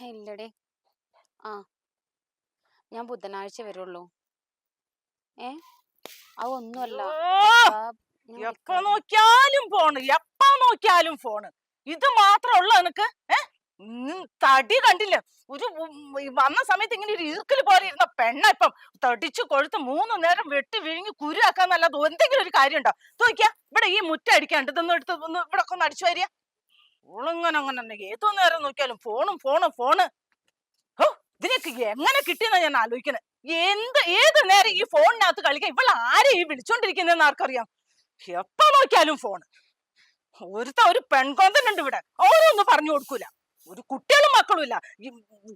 ഇല്ലടി. ആ. ഞാൻ ബുധനാഴ്ച വരുള്ളൂ. ഏ? അതൊന്നുമല്ല എപ്പോ നോക്കിയാലും ഫോണ് എപ്പ നോക്കിയാലും ഫോണ് ഇത് മാത്രമുള്ള നിനക്ക് തടി കണ്ടില്ല? ഒരു വന്ന സമയത്ത് ഇങ്ങനെ ഒരു ഈർക്കിൽ പോലെ ഇരുന്ന പെണ്ണ ഇപ്പം തടിച്ചു കൊഴുത്ത് മൂന്ന് നേരം വെട്ടി വിഴുങ്ങി കുരുവാക്കാന്നല്ലാതെ എന്തെങ്കിലും ഒരു കാര്യം ഉണ്ടോ നോക്കിയാ ഇവിടെ ഈ മുറ്റ അടിക്കാണ്ട് ഇതൊന്നും എടുത്ത് ഇവിടെ ഒക്കെ ഒന്ന് അടിച്ചു വരിക ഓളിങ്ങനെ അങ്ങനെ ഏതോ നേരം നോക്കിയാലും ഫോണും ഫോണും ഫോണ്. ഹോ ഇതിനൊക്കെ എങ്ങനെ കിട്ടിയെന്നാ ഞാൻ ആലോചിക്കണേ. എന്ത് ഏത് നേരം ഈ ഫോണിനകത്ത് കളിക്കാൻ ഇവൾ ആരെ ഈ വിളിച്ചോണ്ടിരിക്കുന്നതെന്ന് ആർക്കറിയാം? എപ്പോ നോക്കിയാലും ഫോണ്. ഒരുത്ത ഒരു പെൺകൊന്തനുണ്ട് ഇവിടെ. ഓരോന്നും പറഞ്ഞു കൊടുക്കൂല. ഒരു കുട്ടികളും മക്കളും ഇല്ല.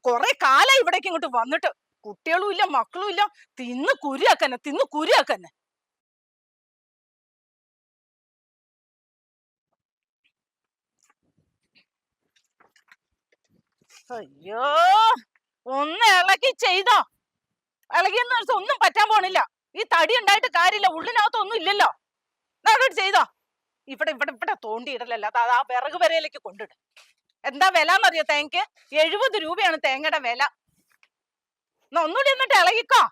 കൊറേ കാലം ഇവിടേക്ക് ഇങ്ങോട്ട് വന്നിട്ട് കുട്ടികളും ഇല്ല മക്കളും ഇല്ല. തിന്ന് കുരിയാക്കന്നെ തിന്ന് കുരിയാക്കന്നെ. അയ്യോ ഒന്ന് ഇളക്കി ചെയ്തോ. ഇളകിയെന്ന് വെച്ചാൽ ഒന്നും പറ്റാൻ പോണില്ല. ഈ തടി ഉണ്ടായിട്ട് കാര്യമില്ല ഉള്ളിനകത്ത് ഒന്നും ഇല്ലല്ലോ നടക്കട്ട് ചെയ്തോ. ഇവിടെ ഇവിടെ ഇവിടെ തോണ്ടിയിടലല്ല. അത് ആ വിറക് വരയിലേക്ക് കൊണ്ടിട്. എന്താ വില എന്നറിയോ തേങ്ങക്ക്? എഴുപത് രൂപയാണ് തേങ്ങയുടെ വില. എന്നാ ഒന്നുകൂടി എന്നിട്ട് ഇളകിക്കോ.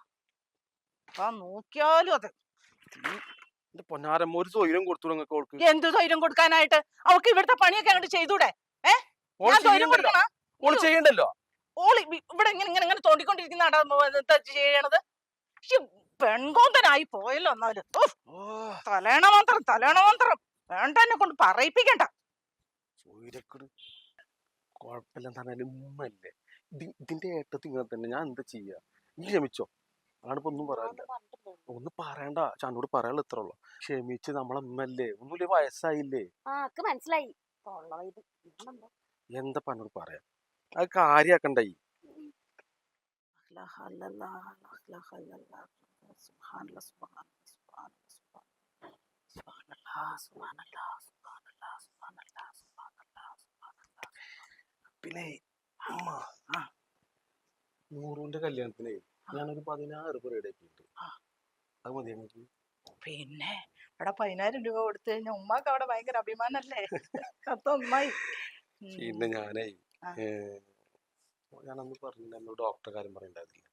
ആ നോക്കിയാലും അത്. എന്ത് ഒരു സ്വൈരം കൊടുത്തു എന്ത് കൊടുക്കാനായിട്ട്? അവക്ക് ഇവിടുത്തെ പണിയൊക്കെ അങ്ങോട്ട് ചെയ്തൂടെ? ഏഹ് ഞാൻ ചെയ്യണ്ടല്ലോ കൊടുക്കണ? ഓൾ ചെയ്യണ്ടല്ലോ? ഓൾ ഇ- ഇവിടെ ഇങ്ങനെ ഇങ്ങനെ ഇങ്ങനെ തോണ്ടിക്കൊണ്ടിരിക്കുന്ന ചെയ്യണത്. പെൺകോന്തനായി പോയല്ലോ എന്നാലും. തലേണ മാത്രം തലേണ മാത്രം വേണ്ട എന്നെ കൊണ്ട് പറയിപ്പിക്കണ്ട. സ്വൈരക്കട് കുഴപ്പമില്ല പറഞ്ഞാലും ഉമ്മല്ലേ ഇതി- ഇതിന്റെ ഏട്ടത്തി ഇങ്ങനെ തന്നെ. ഞാൻ എന്താ ചെയ്യാ? നീ ക്ഷമിച്ചോ. അതാണിപ്പോ ഒന്നും പറയാനില്ല. ഒന്ന് പറയണ്ട. ചാനോട് പറയാനുള്ള ഇത്ര ഉള്ളു. ക്ഷമിച്ച് നമ്മളെ ഒന്നുമില്ല ഒന്നുമില്ലേ വയസ്സായില്ലേ. മനസ്സിലായി? എന്താ പന്നോട് പറയാ? അത് കാര്യാക്കണ്ടായി പിന്നെ അമ്മ. നൂറുവിന്റെ കല്യാണത്തിന് ഞാനൊരു പതിനാറ് റെഡി ആക്കിയിട്ടുണ്ട്. അത് മതി എനിക്ക് പിന്നെ ഇവിടെ പതിനായിരം രൂപ കൊടുത്തു കഴിഞ്ഞാൽ ഉമ്മാക്ക് അവിടെ ഭയങ്കര അഭിമാനല്ലേ? ഉം. പിന്നെ ഞാനേ ആ. അന്ന് എന്നോട് ഡോക്ടറെ കാര്യം പറയണ്ടായിരുന്നില്ല?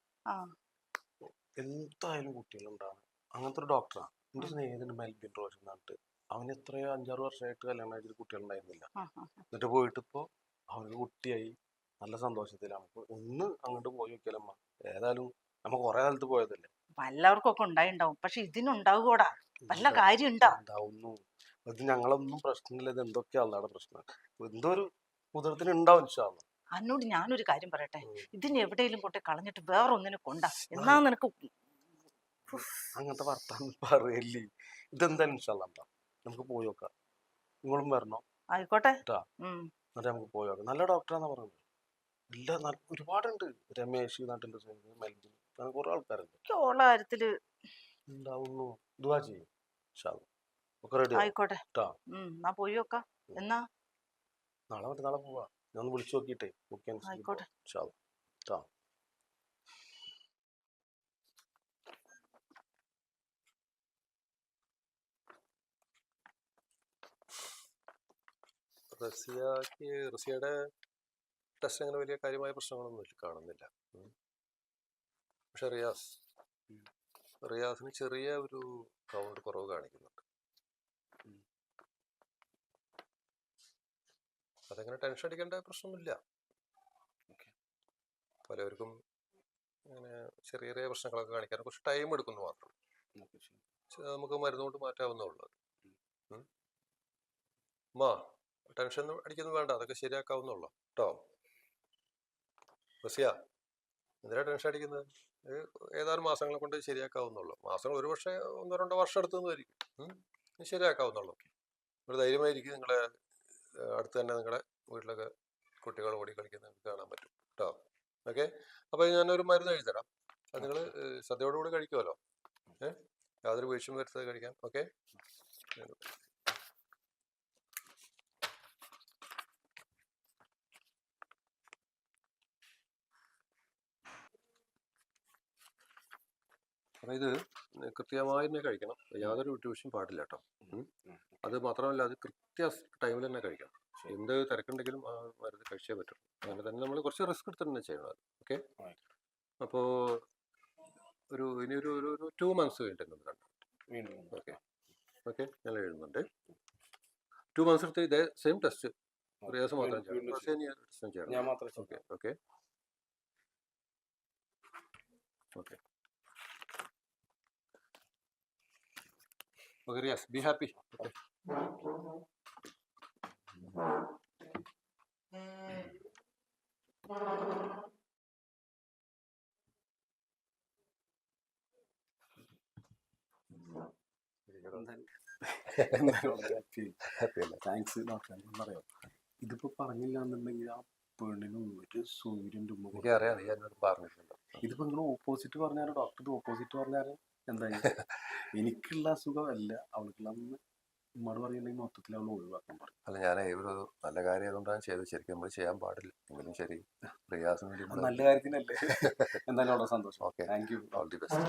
എന്തായാലും കുട്ടികളുണ്ടാവും അങ്ങനത്തെ ഒരു ഡോക്ടറാണ് എന്റെ സ്നേഹിതന് മെൽബിൻ റോഷൻ എന്നിട്ട് അവന് എത്രയോ അഞ്ചാറ് വർഷമായിട്ട് കല്യാണം കഴിച്ചിട്ട് കുട്ടികളുണ്ടായിരുന്നില്ല. എന്നിട്ട് പോയിട്ട് ഇപ്പോ അവനൊരു കുട്ടിയായി. നല്ല സന്തോഷത്തിലാണ് അപ്പൊ ഒന്ന് അങ്ങോട്ട് പോയി നോക്കിയാലമ്മ ഏതായാലും നമ്മ കൊറേ കാലത്ത് പോയതല്ലേ? വല്ലവർക്കൊക്കെ ഉണ്ടായിണ്ടാവും. പക്ഷെ ഇതിനുണ്ടാകൂടാ നല്ല കാര്യം ഉണ്ടാവും ഇത് ഞങ്ങളൊന്നും പ്രശ്നമില്ല. ഇത് എന്തൊക്കെയാ അല്ലാതെ പ്രശ്നം? എന്തോ ഒരു മുതിർത്തിന് ഉണ്ടാവും ഇൻഷാല്ലാ. അന്നോട് ഞാനൊരു കാര്യം പറയട്ടെ. ഇതിന് എവിടെയെങ്കിലും പോട്ടെ കളഞ്ഞിട്ട് വേറെ ഒന്നിനെ കൊണ്ടാ എന്നാ നിനക്ക് അങ്ങനത്തെ വർത്താനം പറയല്ലേ. ഇതെന്തായാലും ഇൻഷാല്ലാ. നമുക്ക് പോയി നോക്കാം. നിങ്ങളും വരണോ? ആയിക്കോട്ടെ. എന്നിട്ട് നമുക്ക് പോയി നോക്കാം. നല്ല ഡോക്ടറാന്നാ പറഞ്ഞത് നല്ല- ഒരുപാടുണ്ട്. രമേശ് നാട്ടിന്റെ മെൽബിൻ അങ്ങനെ കുറെ ആൾക്കാരുണ്ട്. ഓള കാര്യത്തിൽ ഉണ്ടാവുന്നു ദുവാ ചെയ്യും ഒക്കെ റെഡി ആയിക്കോട്ടെ. എന്നാ പോയി നോക്കാം. എന്നാ? നാളെ മറ്റന്നാളെ പോവാ. ഞാൻ ഒന്ന് വിളിച്ചു നോക്കിയിട്ടേ ബുക്ക് ആയിക്കോട്ടെ. റസിയക്ക് റസിയയുടെ ടെസ്റ്റ് അങ്ങനെ വലിയ കാര്യമായ പ്രശ്നങ്ങളൊന്നും കാണുന്നില്ല. പക്ഷെ റിയാസ് റിയാസിന് ചെറിയ ഒരു കൗണ്ട് കുറവ് കാണിക്കുന്നുണ്ട്. അതങ്ങനെ ടെൻഷൻ അടിക്കേണ്ട പ്രശ്നമില്ല പലവർക്കും അങ്ങനെ ചെറിയ ചെറിയ പ്രശ്നങ്ങളൊക്കെ കാണിക്കാൻ കുറച്ച് ടൈം എടുക്കുന്നു മാത്രം. നമുക്ക് മരുന്ന് കൊണ്ട് മാറ്റാവുന്നേ ഉള്ളൂ അത്. മാ ടെൻഷൻ അടിക്കുന്നു വേണ്ട. അതൊക്കെ ശരിയാക്കാവുന്നുള്ളൂ കേട്ടോ റസിയ എന്തിനാ ടെൻഷൻ അടിക്കുന്നത്? ഏതാനും മാസങ്ങളെ കൊണ്ട് ശരിയാക്കാവുന്നുള്ളൂ മാസങ്ങൾ ഒരു പക്ഷേ ഒന്നോ രണ്ടോ വർഷം എടുത്തു വരിക്കും ശരിയാക്കാവുന്നുള്ളൂ ഒരു ധൈര്യമായിരിക്കും നിങ്ങളെ അടുത്ത് തന്നെ നിങ്ങളുടെ വീട്ടിലൊക്കെ കുട്ടികൾ ഓടി കളിക്കുന്നത് നിങ്ങൾക്ക് കാണാൻ പറ്റും കേട്ടോ ഓക്കെ? അപ്പോൾ ഞാനൊരു മരുന്ന് എഴുതി തരാം അത് നിങ്ങൾ ശ്രദ്ധയോടുകൂടി കഴിക്കുമല്ലോ ഏഹ് യാതൊരു വീഴ്ചയും വരുത്താതെ കഴിക്കാം. ഓക്കെ? അപ്പോൾ ഇത് കൃത്യമായി തന്നെ കഴിക്കണം. യാതൊരു വിട്ടുവീഴ്ചയും പാടില്ല കേട്ടോ അത് മാത്രമല്ല അത് കൃത്യ ടൈമിൽ തന്നെ കഴിക്കണം. എന്ത് തിരക്കുണ്ടെങ്കിലും ആ മരുന്ന് കഴിച്ചേ പറ്റുള്ളൂ അങ്ങനെ തന്നെ നമ്മൾ കുറച്ച് റിസ്ക് എടുത്ത് തന്നെ ചെയ്യണം അത് ഓക്കെ. അപ്പോൾ ഒരു ഇനി ഒരു ഒരു ടു മന്ത്സ് കഴിഞ്ഞിട്ട് നമ്മൾ കണ്ടു. ഓക്കെ. ഓക്കെ. ഞാൻ എഴുതുന്നുണ്ട്. ടു മന്ത്സ് എടുത്ത് ഇതേ സെയിം ടെസ്റ്റ് റിയാസ് മാത്രം ചെയ്യണം. Okay. Okay. Okay. Okay Riyas be happy okay. Thanks doctor പറയാം. ഇതിപ്പോ പറഞ്ഞില്ല എന്നുണ്ടെങ്കിൽ ആ പെണ്ണിന് ഒരു സൂര്യന്റെ മുഖം പറഞ്ഞിട്ടുണ്ട്. ഇതിപ്പോ നിങ്ങൾ ഓപ്പോസിറ്റ് പറഞ്ഞാലും ഡോക്ടർ ഓപ്പോസിറ്റ് പറഞ്ഞാലും എന്താ എനിക്കുള്ള അസുഖമല്ല അവൾക്കുള്ള ഉമ്മയോട് പറയുന്നുണ്ടെങ്കിൽ മൊത്തത്തിൽ അവൾ ഒഴിവാക്കാൻ പറയും അല്ല ഞാൻ ഒരു നല്ല കാര്യം അതുകൊണ്ടാണ് ചെയ്തത് ശരിക്കും നമ്മൾ ചെയ്യാൻ പാടില്ല. എങ്കിലും ശരി പ്രയാസം നല്ല കാര്യത്തിനല്ലേ? എന്തായാലും വളരെ സന്തോഷം. Okay thank you all the best